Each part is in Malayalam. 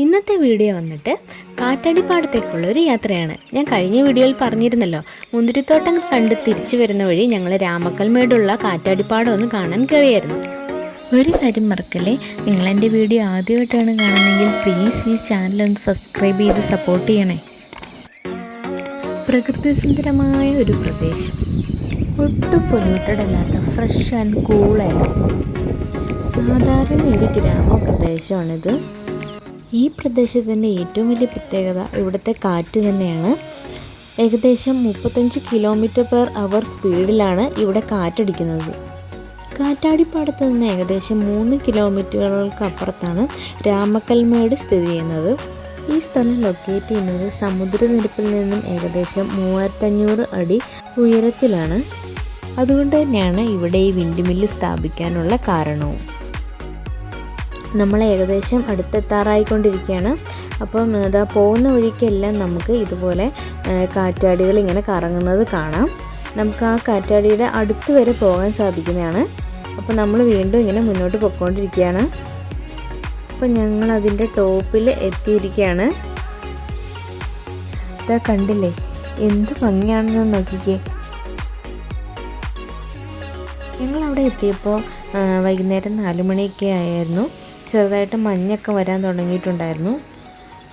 ഇന്നത്തെ വീഡിയോ വന്നിട്ട് കാറ്റാടിപ്പാടത്തേക്കുള്ള ഒരു യാത്രയാണ്. ഞാൻ കഴിഞ്ഞ വീഡിയോയിൽ പറഞ്ഞിരുന്നല്ലോ മുന്തിരിത്തോട്ടം കണ്ട് തിരിച്ചു വരുന്ന വഴി ഞങ്ങൾ രാമക്കൽമേടുള്ള കാറ്റാടിപ്പാടം ഒന്ന് കാണാൻ കയറിയായിരുന്നു. ഒരു കാര്യം മറക്കല്ലേ? നിങ്ങൾ എന്റെ വീഡിയോ ആദ്യമായിട്ടാണ് കാണുന്നതെങ്കിൽ പ്ലീസ് ഈ ചാനൽ ഒന്ന് സബ്സ്ക്രൈബ് ചെയ്ത് സപ്പോർട്ട് ചെയ്യണേ. പ്രകൃതി സുന്ദരമായ ഒരു പ്രദേശം. ഒട്ടും പൊല്യൂട്ടഡ് അല്ലാത്ത ഫ്രഷ് ആൻഡ് കൂളായ സാധാരണ ഒരു ഗ്രാമപ്രദേശമാണിത്. ഈ പ്രദേശത്തിന്റെ ഏറ്റവും വലിയ പ്രത്യേകത ഇവിടുത്തെ കാറ്റ് തന്നെയാണ്. ഏകദേശം മുപ്പത്തഞ്ച് കിലോമീറ്റർ പെർ അവർ സ്പീഡിലാണ് ഇവിടെ കാറ്റടിക്കുന്നത്. കാറ്റാടിപ്പാടത്ത് നിന്ന് ഏകദേശം മൂന്ന് കിലോമീറ്ററുകൾക്ക് അപ്പുറത്താണ് രാമക്കൽമേട് സ്ഥിതി ചെയ്യുന്നത്. ഈ സ്ഥലം ലൊക്കേറ്റ് ചെയ്യുന്നത് സമുദ്രനിരപ്പിൽ നിന്നും ഏകദേശം മൂവായിരത്തഞ്ഞൂറ് അടി ഉയരത്തിലാണ്. അതുകൊണ്ട് തന്നെയാണ് ഇവിടെ ഈ വിൻഡ് വിൻഡ്മില്ല് സ്ഥാപിക്കാനുള്ള കാരണവും. നമ്മൾ ഏകദേശം അടുത്തെത്താറായിക്കൊണ്ടിരിക്കുകയാണ്. അപ്പം ഇതാ പോകുന്ന വഴിക്കെല്ലാം നമുക്ക് ഇതുപോലെ കാറ്റാടികൾ ഇങ്ങനെ കറങ്ങുന്നത് കാണാം. നമുക്ക് ആ കാറ്റാടിയുടെ അടുത്ത് വരെ പോകാൻ സാധിക്കുന്നതാണ്. അപ്പോൾ നമ്മൾ വീണ്ടും ഇങ്ങനെ മുന്നോട്ട് പൊയ്ക്കൊണ്ടിരിക്കുകയാണ്. അപ്പോൾ ഞങ്ങൾ അതിന്റെ ടോപ്പിൽ എത്തിയിരിക്കുകയാണ്. ഇതാ കണ്ടില്ലേ എന്ത് ഭംഗിയാണെന്ന് നോക്കിക്കേ. ഞങ്ങൾ അവിടെ എത്തിയപ്പോൾ വൈകുന്നേരം നാല് മണിയൊക്കെ ആയിരുന്നു. ചെറുതായിട്ട് മഞ്ഞൊക്കെ വരാൻ തുടങ്ങിയിട്ടുണ്ടായിരുന്നു.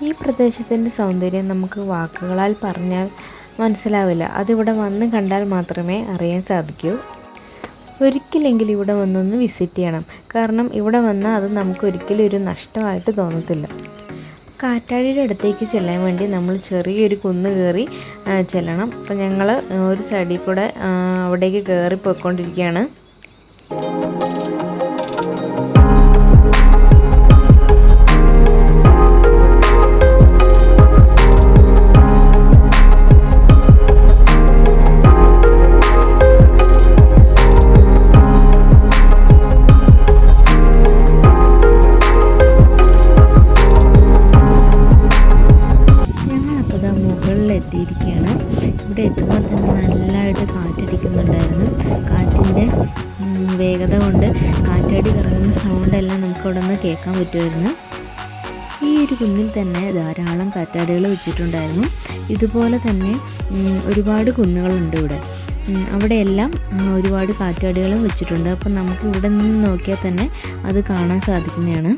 ഈ പ്രദേശത്തിന്റെ സൗന്ദര്യം നമുക്ക് വാക്കുകളാൽ പറഞ്ഞാൽ മനസ്സിലാവില്ല. അതിവിടെ വന്ന് കണ്ടാൽ മാത്രമേ അറിയാൻ സാധിക്കൂ. ഒരിക്കലെങ്കിലും ഇവിടെ വന്നൊന്ന് വിസിറ്റ് ചെയ്യണം. കാരണം ഇവിടെ വന്നാൽ അത് നമുക്ക് ഒരിക്കലും ഒരു നഷ്ടമായിട്ട് തോന്നത്തില്ല. കാറ്റാടിയുടെ അടുത്തേക്ക് ചെല്ലാൻ വേണ്ടി നമ്മൾ ചെറിയൊരു കുന്ന് കയറി ചെല്ലണം. അപ്പം ഞങ്ങൾ ഒരു സൈഡിൽ കൂടെ അവിടേക്ക് കയറി പോയിക്കൊണ്ടിരിക്കുകയാണ്. ഇവിടെ എത്തുമ്പോൾ തന്നെ നല്ലതായിട്ട് കാറ്റടിക്കുന്നുണ്ടായിരുന്നു. കാറ്റിന്റെ വേഗത കൊണ്ട് കാറ്റടി കറങ്ങുന്ന സൗണ്ടെല്ലാം നമുക്ക് അവിടെ നിന്ന് കേൾക്കാൻ പറ്റുമായിരുന്നു. ഈ ഒരു കുന്നിൽ തന്നെ ധാരാളം കാറ്റാടികൾ വെച്ചിട്ടുണ്ടായിരുന്നു. ഇതുപോലെ തന്നെ ഒരുപാട് കുന്നുകളുണ്ട് ഇവിടെ. അവിടെയെല്ലാം ഒരുപാട് കാറ്റാടികളും വെച്ചിട്ടുണ്ട്. അപ്പം നമുക്ക് ഇവിടെ നിന്ന് നോക്കിയാൽ തന്നെ അത് കാണാൻ സാധിക്കുന്നതാണ്.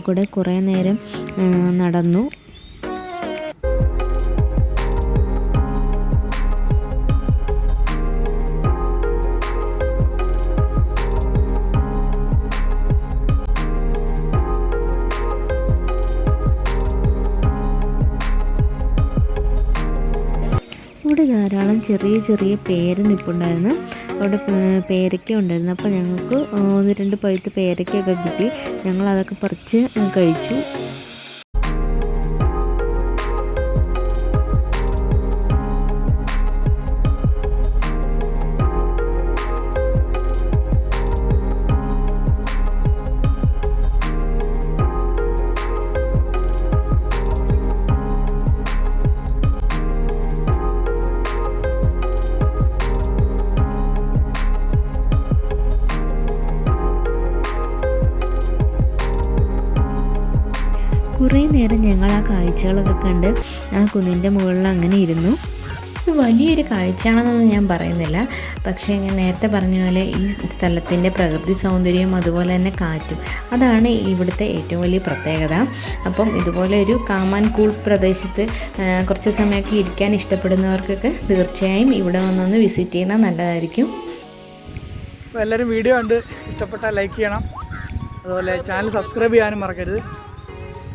കൂടെ കുറേ നേരം നടന്നു. ഇവിടെ ധാരാളം ചെറിയ ചെറിയ പേര് നിൽപ്പുണ്ടായിരുന്നു അവിടെ പേരയ്ക്ക ഉണ്ടായിരുന്നു. അപ്പോൾ ഞങ്ങൾക്ക് ഒന്ന് രണ്ട് പഴുത്ത് പേരയ്ക്കൊക്കെ കിട്ടി. ഞങ്ങൾ അതൊക്കെ പറിച്ച് കഴിച്ചു. കുറേ നേരം ഞങ്ങൾ ആ കാഴ്ചകളൊക്കെ കണ്ട് ആ കുന്നിന്റെ മുകളിൽ അങ്ങനെ ഇരുന്നു. ഇത് വലിയൊരു കാഴ്ചയാണെന്നൊന്നും ഞാൻ പറയുന്നില്ല. പക്ഷേ ഞാൻ നേരത്തെ പറഞ്ഞ പോലെ ഈ സ്ഥലത്തിന്റെ പ്രകൃതി സൗന്ദര്യവും അതുപോലെ തന്നെ കാറ്റും അതാണ് ഇവിടുത്തെ ഏറ്റവും വലിയ പ്രത്യേകത. അപ്പം ഇതുപോലെ ഒരു കാമാൻ കൂൾ പ്രദേശത്ത് കുറച്ച് സമയമൊക്കെ ഇരിക്കാൻ ഇഷ്ടപ്പെടുന്നവർക്കൊക്കെ തീർച്ചയായും ഇവിടെ വന്നൊന്ന് വിസിറ്റ് ചെയ്യുന്നത് നല്ലതായിരിക്കും. എല്ലാവരും വീഡിയോ കണ്ട് ഇഷ്ടപ്പെട്ടാൽ ലൈക്ക് ചെയ്യണം. അതുപോലെ ചാനൽ സബ്സ്ക്രൈബ് ചെയ്യാനും മറക്കരുത്.